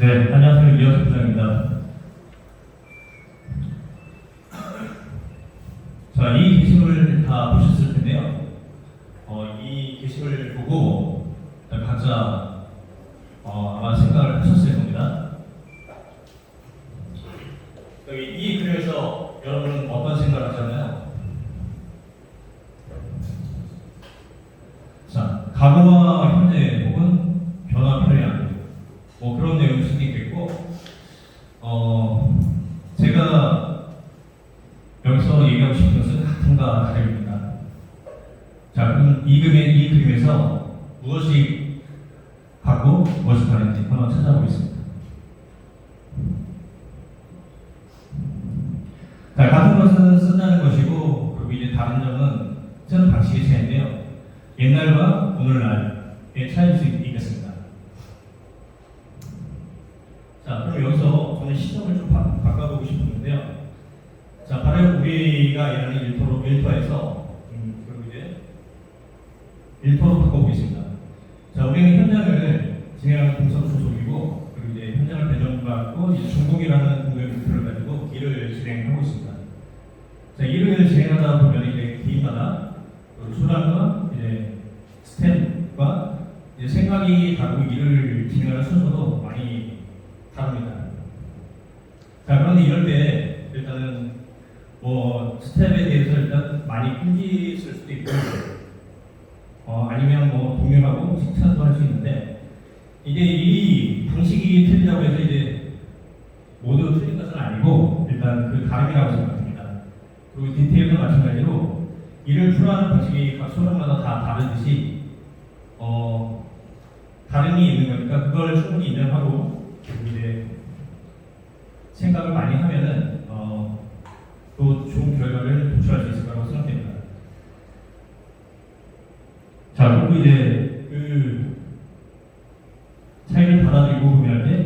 네, 안녕하세요. 이현수 부장입니다. 자, 이 게시물을 다 보셨을 텐데요. 어, 이 게시물 보고 각자 어, 아마 생각을 하셨을 겁니다. 여기 이 글에서 여러분은 어떤 생각을 하셨나요? 자, 과거와 현재 혹은 변화 편향 뭐 그런 내용일 수도 있겠고 어 제가 여기서 얘기하고 싶은 것은 같은가 다릅니다. 자 그럼 이 그림에 이 그림에서 무엇이 같고 무엇이 다른지 한번 찾아보겠습니다. 자 같은 것은 쓴다는 것이고 그리고 이제 다른 점은 쓰는 방식의 차이인데요. 옛날과 오늘날의 차이일 수 있겠습니다. 자, 그럼 여기서 시점을 좀 바, 바꿔보고 싶은데요. 자, 바로 우리가 일하는 일터로, 일터에서, 음, 그리고 이제 일터로 바꿔보겠습니다. 자, 우리는 현장을 진행하는 공사 소속이고, 그리고 이제 현장을 배정받고, 이제 중국이라는 공연 목표를 가지고 일을 진행하고 있습니다. 자, 일을 진행하다 보면 이제 개인마다 그 수단과 이제 스텝과 이제 생각이 다르고 일을 진행하는 순서도 많이 다릅니다. 자, 그런데 이럴 때 일단은 뭐 스텝에 대해서 일단 많이 쓸 수도 있고 어, 아니면 뭐 동료하고 칭찬도 할 수 있는데 이게 이 방식이 틀리다고 해서 이제 모두 틀린 것은 아니고 일단 그 다름이라고 생각합니다. 그리고 디테일도 마찬가지로 일을 풀어하는 방식이 각 소장마다 다 다르듯이 어, 다름이 있는 거니까 그걸 충분히 인정하고 이제 생각을 많이 하면은 어, 또 좋은 결과를 도출할 수 있을 거라고 생각됩니다. 자, 그리고 이제 그 차이를 받아들이고 구매할 때